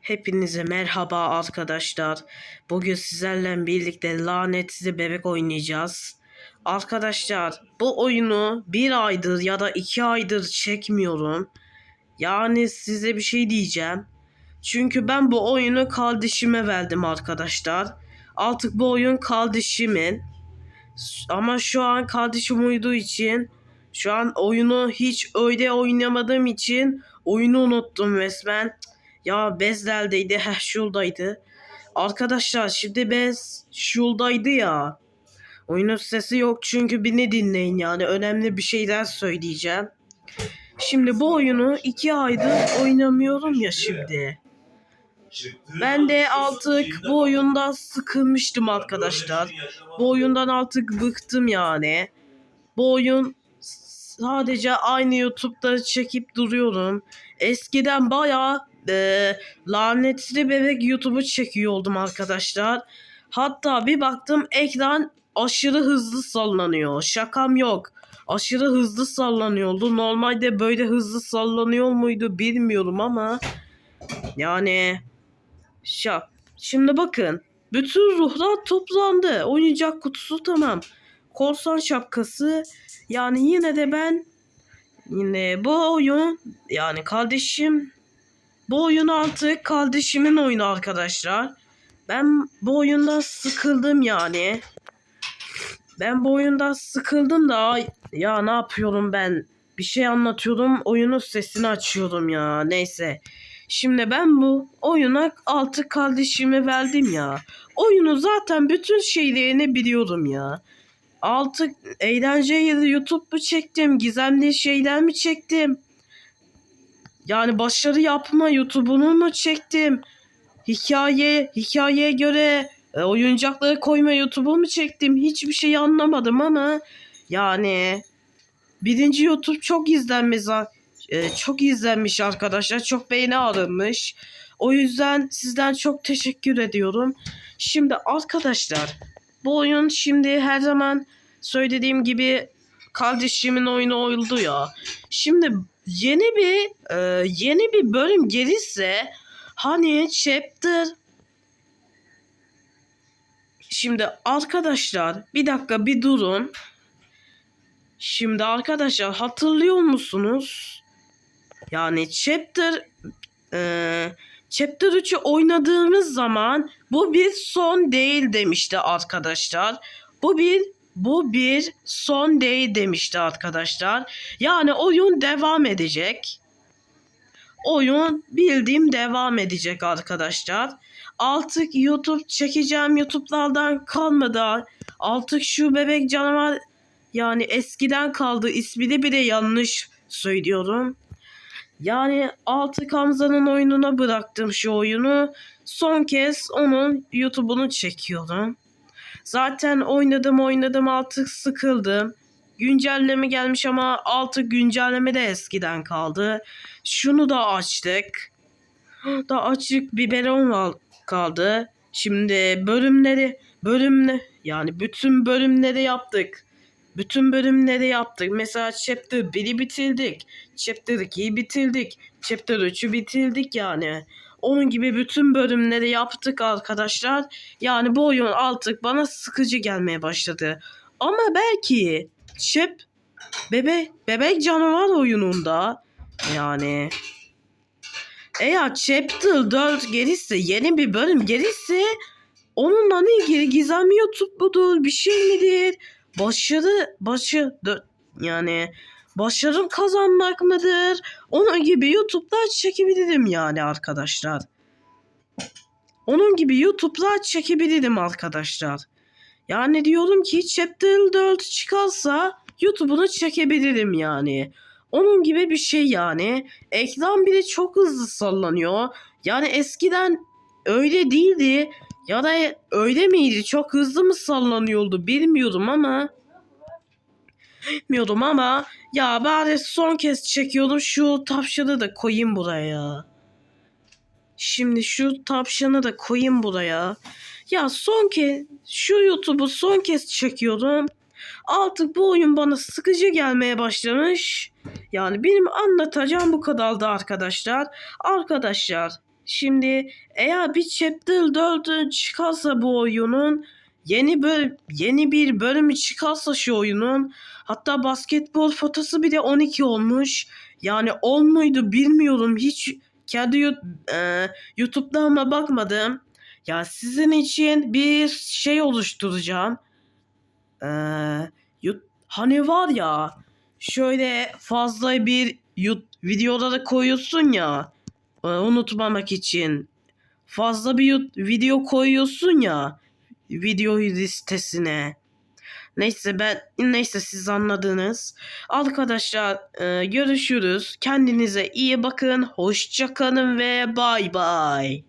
Hepinize merhaba arkadaşlar. Bugün sizlerle birlikte lanetli bebek oynayacağız. Arkadaşlar bu oyunu bir aydır ya da iki aydır çekmiyorum. Yani size bir şey diyeceğim. Çünkü ben bu oyunu kardeşime verdim arkadaşlar. Artık bu oyun kardeşimin. Ama şu an kardeşim uyuduğu için şu an oyunu hiç öyle oynamadığım için oyunu unuttum resmen. Ya Bez neredeydi? Heh şuradaydı. Arkadaşlar şimdi Bez şuradaydı ya. Oyunun sesi yok çünkü beni dinleyin yani önemli bir şeyler söyleyeceğim. Şimdi bu oyunu iki aydır oynamıyorum ya şimdi. Ben de artık bu oyundan sıkılmıştım arkadaşlar. Bu oyundan artık bıktım yani. Bu oyun sadece aynı YouTube'da çekip duruyorum. Eskiden bayağı e, lanetli bebek YouTube'u çekiyordum arkadaşlar. Hatta bir baktım ekran aşırı hızlı sallanıyor. Şakam yok. Aşırı hızlı sallanıyordu. Normalde böyle hızlı sallanıyor muydu bilmiyorum ama yani şak. Şimdi bakın. Bütün ruhlar toplandı. Oyuncak kutusu tamam. Korsan şapkası. Yani yine de ben yine bu oyun yani kardeşim bu oyun artık kardeşimin oyunu arkadaşlar. Ben bu oyundan sıkıldım yani. Ben bu oyundan sıkıldım da ya ne yapıyorum ben? Bir şey anlatıyorum oyunun sesini açıyorum ya neyse. Şimdi ben bu oyuna artık kardeşime verdim ya. Oyunu zaten bütün şeylerini biliyorum ya. Artık eğlenceli YouTube mu çektim? Gizemli şeyler mi çektim? Yani başarı yapma YouTube'unu mu çektim? Hikaye, hikayeye göre e, oyuncakları koyma YouTube'u mu çektim? Hiçbir şey anlamadım ama yani birinci YouTube çok izlenmiş e, çok izlenmiş arkadaşlar. Çok beğeni alınmış. O yüzden sizden çok teşekkür ediyorum. Şimdi arkadaşlar bu oyun şimdi her zaman söylediğim gibi kardeşimin oyunu oldu ya. Şimdi yeni bir e, yeni bir bölüm gelirse hani chapter Şimdi arkadaşlar bir dakika bir durun. Şimdi arkadaşlar hatırlıyor musunuz? Yani chapter e, chapter 3'ü oynadığımız zaman bu bir son değil demişti arkadaşlar. Bu bir bu bir son değil demişti arkadaşlar. Yani oyun devam edecek. Oyun bildiğim devam edecek arkadaşlar. Artık YouTube çekeceğim YouTube'lardan kalmadı. Artık şu bebek canavar yani eskiden kaldı. İsmini bile yanlış söylüyorum. Yani artık Hamza'nın oyununa bıraktım şu oyunu. Son kez onun YouTube'unu çekiyorum. Zaten oynadım oynadım artık sıkıldım. Güncelleme gelmiş ama artık güncelleme de eskiden kaldı. Şunu da açtık. Da açık biberon kaldı. Şimdi bölümleri bölümle yani bütün bölümleri yaptık. Bütün bölümleri yaptık. Mesela chapter 1'i bitirdik. Chapter 2'yi bitirdik. Chapter 3'ü bitirdik yani. Onun gibi bütün bölümleri yaptık arkadaşlar. Yani bu oyun artık bana sıkıcı gelmeye başladı. Ama belki Chap bebe bebek canavar oyununda yani eğer Chapter 4 gelirse yeni bir bölüm gelirse onunla ilgili gizemli YouTube budur bir şey midir? Başarı başı yani başarım kazanmak mıdır? Onun gibi YouTube'da çekebilirim yani arkadaşlar. Onun gibi YouTube'da çekebilirim arkadaşlar. Yani diyorum ki Chapter 4 çıkarsa YouTube'unu çekebilirim yani. Onun gibi bir şey yani. Ekran bile çok hızlı sallanıyor. Yani eskiden öyle değildi. Ya da öyle miydi? Çok hızlı mı sallanıyordu bilmiyorum ama. Bilmiyorum ama ya bari son kez çekiyordum şu tavşanı da koyayım buraya. Şimdi şu tavşanı da koyayım buraya. Ya son kez şu YouTube'u son kez çekiyorum. Artık bu oyun bana sıkıcı gelmeye başlamış. Yani benim anlatacağım bu kadardı arkadaşlar. Arkadaşlar Şimdi eğer bir Chapter 4 çıkarsa bu oyunun yeni böl yeni bir bölümü çıkarsa şu oyunun hatta basketbol fotosu bile 12 olmuş. Yani 10 muydu bilmiyorum hiç kendi e, YouTube'dan bakmadım. Ya sizin için bir şey oluşturacağım. Ee, hani var ya şöyle fazla bir videoları koyuyorsun ya e, unutmamak için fazla bir video koyuyorsun ya video listesine. Neyse ben neyse siz anladınız. Arkadaşlar e, görüşürüz. Kendinize iyi bakın. Hoşça kalın ve bay bay.